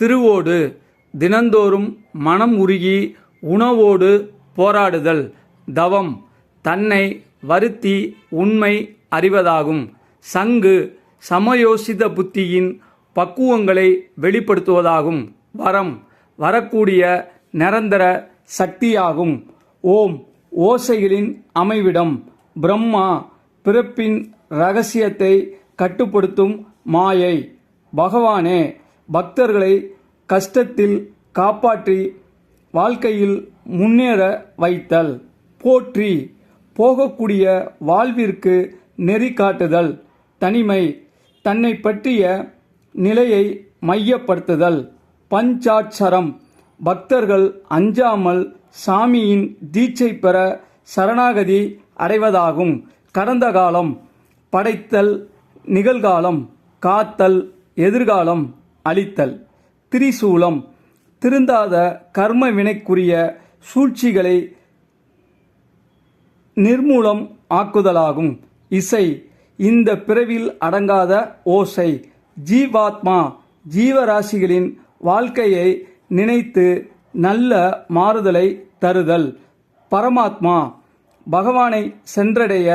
திருவோடு தினந்தோறும் மனம் உருகி உணவோடு போராடுதல் தவம் தன்னை வருத்தி உண்மை அறிவதாகும். சங்கு சமயோசித புத்தியின் பக்குவங்களை வெளிப்படுத்துவதாகும். வரம் வரக்கூடிய நிரந்தர சக்தியாகும். ஓம் ஓசைகளின் அமைவிடம் பிரம்மா பிறப்பின் ரகசியத்தை கட்டுப்படுத்தும் மாயை. பகவானே பக்தர்களை கஷ்டத்தில் காப்பாற்றி வாழ்க்கையில் முன்னேற வைத்தல் போற்றி போகக்கூடிய வாழ்விற்கு நெறி காட்டுதல் தனிமை தன்னை பற்றிய நிலையை மையப்படுத்துதல் பஞ்சாட்சரம். பக்தர்கள் அஞ்சாமல் சாமியின் தீட்சை பெற சரணாகதி அடைவதாகும். கடந்த காலம் படைத்தல் நிகழ்காலம் காத்தல் எதிர்காலம். அளித்தல் திரிசூலம் திருந்தாத கர்ம வினைக்குரிய சூழ்ச்சிகளை நிர்மூலம் ஆக்குதலாகும். இசை இந்த பிறவில் அடங்காத ஓசை ஜீவாத்மா ஜீவராசிகளின் வாழ்க்கையை நினைத்து நல்ல மாறுதலை தருதல். பரமாத்மா பகவானை சென்றடைய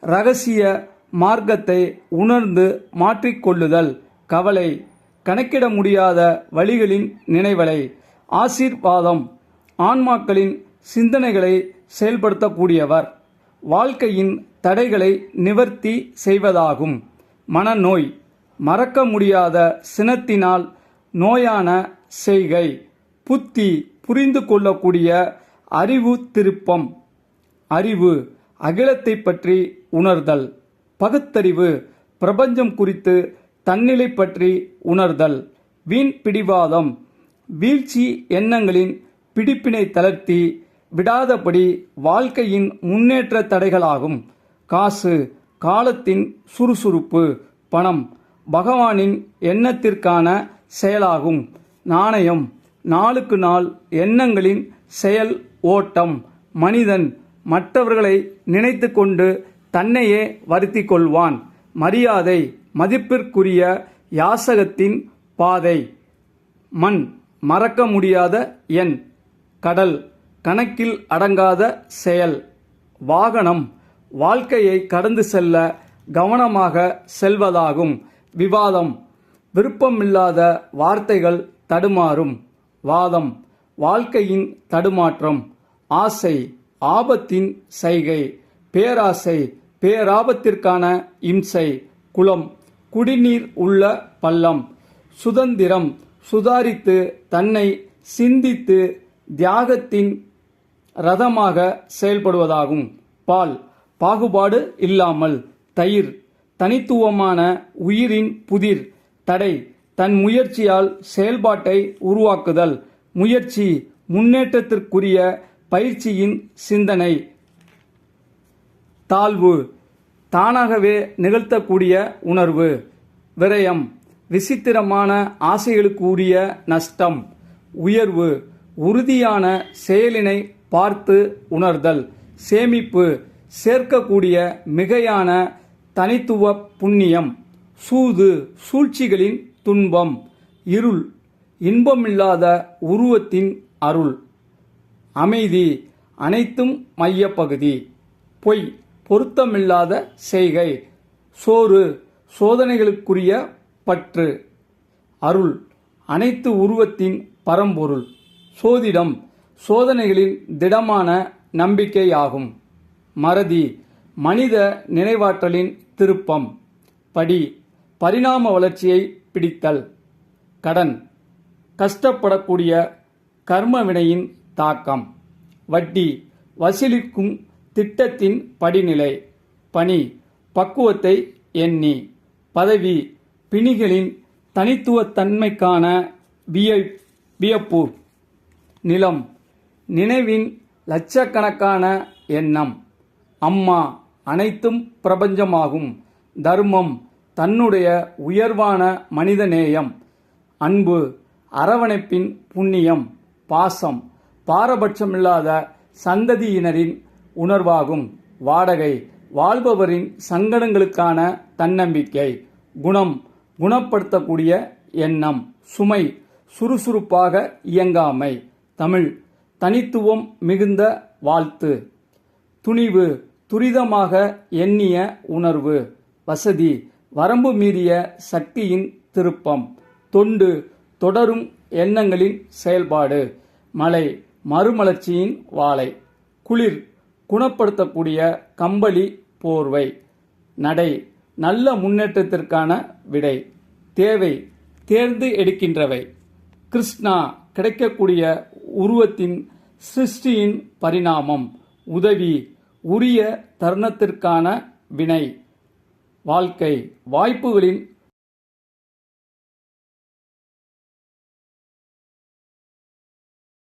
ரகசிய மார்க்கத்தை உணர்ந்து மாற்றிக்கொள்ளுதல். கவலை கணக்கிட முடியாத வழிகளின் நினைவலை ஆசீர்வாதம் ஆன்மாக்களின் சிந்தனைகளை செயல்படுத்தக்கூடியவர் வாழ்க்கையின் தடைகளை நிவர்த்தி செய்வதாகும். மனநோய் மறக்க முடியாத சினத்தினால் நோயான செய்கை புத்தி புரிந்து கொள்ளக்கூடிய அறிவு திருப்பம். அறிவு அகிலத்தை பற்றி உணர்தல் பகுத்தறிவு பிரபஞ்சம் குறித்து தன்னிலை பற்றி உணர்தல் வீண் பிடிவாதம் வீழ்ச்சி எண்ணங்களின் பிடிப்பினை தளர்த்தி விடாதபடி வாழ்க்கையின் முன்னேற்ற தடைகளாகும். காசு காலத்தின் சுறுசுறுப்பு பணம் பகவானின் எண்ணத்திற்கான செயலாகும். நாணயம் நாளுக்கு நாள் எண்ணங்களின் செயல் ஓட்டம். மனிதன் மற்றவர்களை நினைத்து கொண்டு தன்னையே வருத்தி கொள்வான் மரியாதை மதிப்பிற்குரிய யாசகத்தின் பாதை. மண் மறக்க முடியாத எண். கடல் கணக்கில் அடங்காத செயல். வாகனம் வாழ்க்கையை கடந்து செல்ல கவனமாக செல்வதாகும். விவாதம் விருப்பமில்லாத வார்த்தைகள் தடுமாறும். வாதம் வாழ்க்கையின் தடுமாற்றம். ஆசை ஆபத்தின் சைகை. பேராசை பேராபத்திற்கான இம்சை குளம் குடிநீர் உள்ள பள்ளம் சுதந்திரம் சுதாரித்து தன்னை சிந்தித்து தியாகத்தின் ரதமாக செயல்படுவதாகும். பால் பாகுபாடு இல்லாமல். தயிர் தனித்துவமான உயிரின் புதிர். தடை தன் முயற்சியால் செயல்பாட்டை உருவாக்குதல். முயற்சி முன்னேற்றத்திற்குரிய பயிற்சியின் சிந்தனை. தாழ்வு தானாகவே நிகழ்த்தக்கூடிய உணர்வு. விரயம் விசித்திரமான ஆசைகளுக்கு உரிய நஷ்டம். உயர்வு உறுதியான செயலினை பார்த்து உணர்தல். சேமிப்பு சேர்க்கக்கூடிய மிகையான தனித்துவ புண்ணியம். சூது சூழ்ச்சிகளின் துன்பம். இருள் இன்பமில்லாத உருவத்தின் அருள். அமைதி அனைத்தும் மையப்பகுதி. பொய் பொருத்தமில்லாத செய்கை. சோறு சோதனைகளுக்குரிய பற்று. அருள் அனைத்து உருவத்தின் பரம்பொருள். சோதிடம் சோதனைகளின் திடமான நம்பிக்கையாகும். மறதி மனித நினைவாற்றலின் திருப்பம். படி பரிணாம வளர்ச்சியை பிடித்தல். கடன் கஷ்டப்படக்கூடிய கர்மவினையின் தாக்கம். வட்டி வசூலிக்கும் திட்டத்தின் படிநிலை. பணி. பக்குவத்தை எண்ணி. பதவி. பிணிகளின் தனித்துவத்தன்மைக்கான விய வியப்பு. நிலம். நினைவின் லட்சக்கணக்கான எண்ணம். அம்மா அனைத்தும் பிரபஞ்சமாகும். தர்மம் தன்னுடைய உயர்வான மனிதநேயம். அன்பு அரவணைப்பின் புண்ணியம். பாசம். பாரபட்சமில்லாத சந்ததியினரின் உணர்வாகும். வாடகை. வாழ்பவரின் சங்கடங்களுக்கான தன்னம்பிக்கை. குணம். குணப்படுத்தக்கூடிய எண்ணம். சுமை. சுறுசுறுப்பாக இயங்காமை. தமிழ். தனித்துவம் மிகுந்த வாழ்த்து. துணிவு. துரிதமாக எண்ணிய உணர்வு. வசதி. வரம்பு மீறிய சக்தியின் திருப்பம். தொண்டு. தொடரும் எண்ணங்களின் செயல்பாடு. மலை. மறுமலர்ச்சியின் வாழை. குளிர். குணப்படுத்தக்கூடிய கம்பளி போர்வை. நடை நல்ல முன்னேற்றத்திற்கான விடை. தேவை தேர்ந்து எடுக்கின்றவை. கிருஷ்ணா கிடைக்கக்கூடிய உருவத்தின் சிருஷ்டியின் பரிணாமம். உதவி உரிய தருணத்திற்கான வினை. வாழ்க்கை வாய்ப்புகளின்